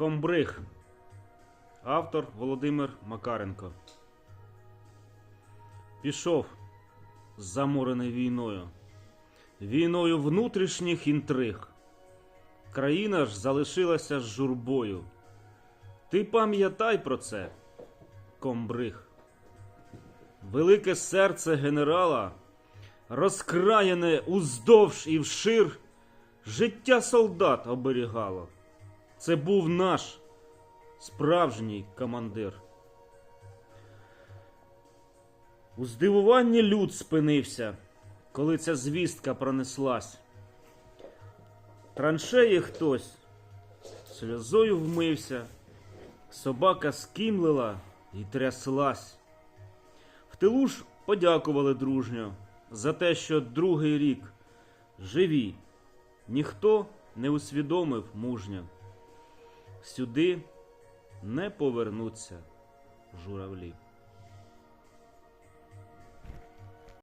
Комбриг. Автор Володимир Макаренко. Пішов заморений війною. Війною внутрішніх інтриг. Країна ж залишилася журбою. Ти пам'ятай про це, комбриг. Велике серце генерала, розкраєне уздовж і вшир, життя солдат оберігало. Це був наш справжній командир. У здивуванні люд спинився, коли ця звістка пронеслась. Траншеї хтось сльозою вмився, собака скімлила і тряслась. В тилу ж подякували дружньо за те, що другий рік живі, ніхто не усвідомив мужньо. Сюди не повернуться журавлі.